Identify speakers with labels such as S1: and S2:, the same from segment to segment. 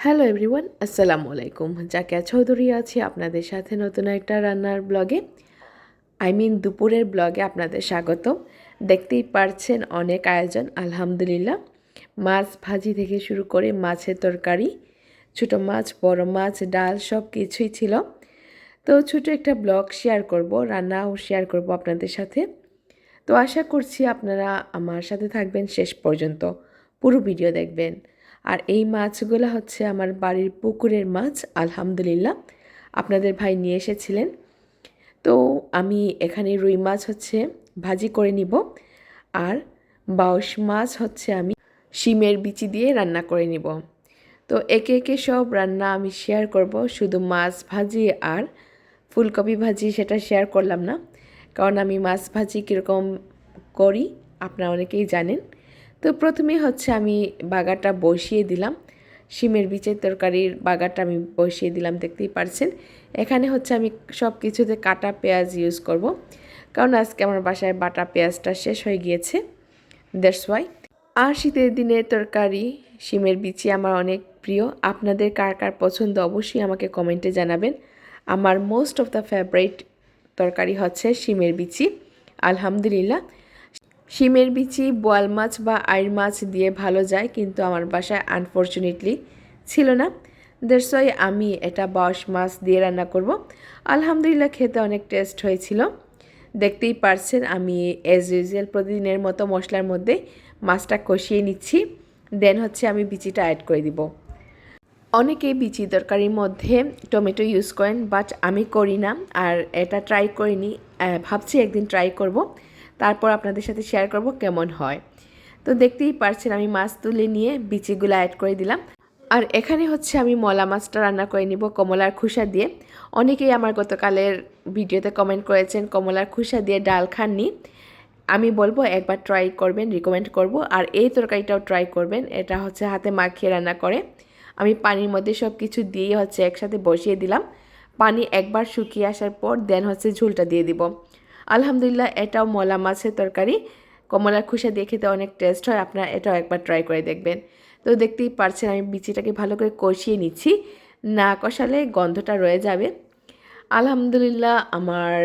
S1: Hello everyone আসসালামু আলাইকুম জাকিয়া চৌধুরী আছি আপনাদের সাথে নতুন একটা রান্নার ব্লগে আই মিন দুপুরের ব্লগে আপনাদের স্বাগত দেখতেই পারছেন অনেক আয়োজন আলহামদুলিল্লাহ মাছ ভাজি থেকে শুরু করে মাছের তরকারি ছোটো মাছ বড় মাছ ডাল সব কিছুই ছিল তো ছোটো একটা ব্লগ শেয়ার করব রান্নাও শেয়ার করব আপনাদের সাথে তো আশা করছি আপনারা আমার সাথে থাকবেন শেষ পর্যন্ত পুরো ভিডিও দেখবেন আর এই মাছগুলো হচ্ছে আমার বাড়ির পুকুরের মাছ, আলহামদুলিল্লাহ। আপনাদের ভাই নিয়ে এসেছিলেন। তো আমি এখানে রুই মাছ হচ্ছে ভাজি করে নিব। আর বাউশ মাছ হচ্ছে আমি শিমের বিচি দিয়ে রান্না করে নিব। তো একে একে সব রান্না আমি শেয়ার করব। শুধু মাছ ভাজি আর ফুলকপি ভাজি সেটা শেয়ার করলাম না। কারণ আমি মাছ ভাজি কীরকম করি, আপনারা অনেকেই জানেন। তো প্রথমে হচ্ছে আমি বাগাটা বসিয়ে দিলাম। শিমের বিচের তরকারির বাগাটা আমি বসিয়ে দিলাম, দেখতেই পারছেন। এখানে হচ্ছে আমি সব কিছুতে কাটা পেঁয়াজ ইউজ করব। কারণ আজকে আমার বাসায় বাটা পেঁয়াজটা শেষ হয়ে গিয়েছে। দ্যাটস ওয়াই আর শীতের দিনের তরকারি, শিমের বিচি আমার অনেক প্রিয়। আপনাদের কার কার পছন্দ অবশ্যই আমাকে কমেন্টে জানাবেন। আমার মোস্ট অফ দ্য ফেভারিট তরকারি হচ্ছে শিমের বিচি। আলহামদুলিল্লাহ। শিমের বিচি, বোয়াল মাছ বা আইর মাছ দিয়ে ভালো যায়, কিন্তু আমার বাসায় আনফর্চুনেটলি ছিল না। ওয়াই আমি এটা বাঁশ মাছ দিয়ে রান্না করব। আলহামদুলিল্লাহ খেতে অনেক টেস্ট হয়েছিল। দেখতেই পারছেন, আমি অ্যাজ ইউজুয়াল প্রতিদিনের মতো মশলার মধ্যে মাছটা কষিয়ে নিচ্ছি। দেন হচ্ছে আমি বিচিটা অ্যাড করে দিব। অনেকে বিচি তরকারির মধ্যে টমেটো ইউজ করেন বাট আমি করি না, আর এটা ট্রাই করিনি ভাবছি একদিন ট্রাই করব। তারপর আপনাদের সাথে শেয়ার করব কেমন হয়। তো দেখতেই পারছেন আমি মাছ তুলে নিয়ে বিচিগুলো অ্যাড করে দিলাম। আর এখানে হচ্ছে আমি মলা মাছটা রান্না করে নিব কমলার খুসা দিয়ে। অনেকেই আমার গতকালের ভিডিওতে কমেন্ট করেছেন কমলার খুসা দিয়ে ডাল খাননি। আমি বলব একবার ট্রাই করবেন রিকমেন্ড করব। আর এই তরকারিটাও ট্রাই করবেন, এটা হচ্ছে হাতে মাখিয়ে রান্না করে। আমি পানির মধ্যে সব কিছু দিয়ে হচ্ছে একসাথে বসিয়ে দিলাম। পানি একবার শুকিয়ে আসার পর দেন হচ্ছে ঝোলটা দিয়ে দিব। আলহামদুলিল্লাহ, এটাও মলা মাছের তরকারি। কমলার খুশা দিয়ে খেতে অনেক টেস্ট হয়, আপনারা এটাও একবার ট্রাই করে দেখবেন। তো দেখতেই পারছেন, আমি বিচিটাকে ভালো করে কষিয়ে নিচ্ছি। না কষালে গন্ধটা রয়ে যাবে। আলহামদুলিল্লাহ, আমার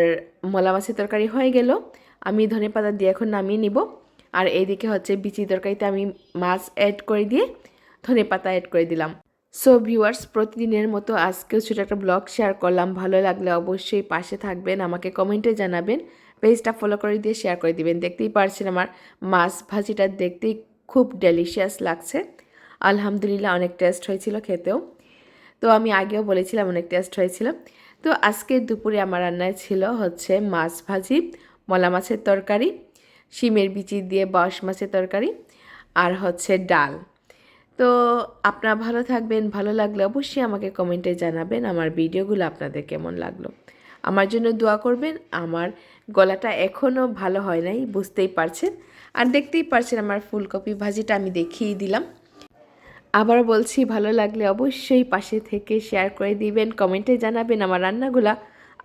S1: মলা মাছের তরকারি হয়ে গেল। আমি ধনে পাতা দিয়ে এখন নামিয়ে নিব। আর এইদিকে হচ্ছে বিচি তরকারিতে আমি মাছ অ্যাড করে দিয়ে ধনে পাতা অ্যাড করে দিলাম। সো ভিউয়ার্স প্রতিদিনের মতো আজকেও ছোটো একটা ব্লগ শেয়ার করলাম। ভালো লাগলে অবশ্যই পাশে থাকবেন, আমাকে কমেন্টে জানাবেন। পেজটা ফলো করে দিয়ে শেয়ার করে দিবেন। দেখতেই পারছেন আমার মাছ ভাজিটা দেখতেই খুব ডেলিশিয়াস লাগছে। আলহামদুলিল্লাহ অনেক টেস্ট হয়েছিল খেতেও। তো আমি আগেও বলেছিলাম অনেক টেস্ট হয়েছিল। তো আজকের দুপুরে আমার রান্নায় ছিল হচ্ছে মাছ ভাজি, মলা মাছের তরকারি, শিমের বিচি দিয়ে বাঁশ মাছের তরকারি আর হচ্ছে ডাল। তো আপনারা ভালো থাকবেন, ভালো লাগলে অবশ্যই আমাকে কমেন্টে জানাবেন আমার ভিডিওগুলো আপনাদের কেমন লাগল। আমার জন্য দোয়া করবেন, আমার গলাটা এখনও ভালো হয় নাই, বুঝতেই পারছেন। আর দেখতেই পারছেন আমার ফুলকপি ভাজিটা আমি দেখিয়ে দিলাম। আবার বলছি, ভালো লাগলে অবশ্যই পাশে থেকে শেয়ার করে দিবেন, কমেন্টে জানাবেন আমার রান্নাগুলা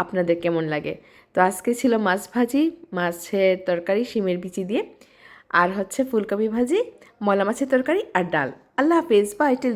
S1: আপনাদের কেমন লাগে। তো আজকে ছিল মাছ ভাজি, মাছের তরকারি, শিমের বিচি দিয়ে, আর হচ্ছে ফুলকপি ভাজি মলা মাছের তরকারি আর ডাল। আল্লাহ হাফিজ বাই টিল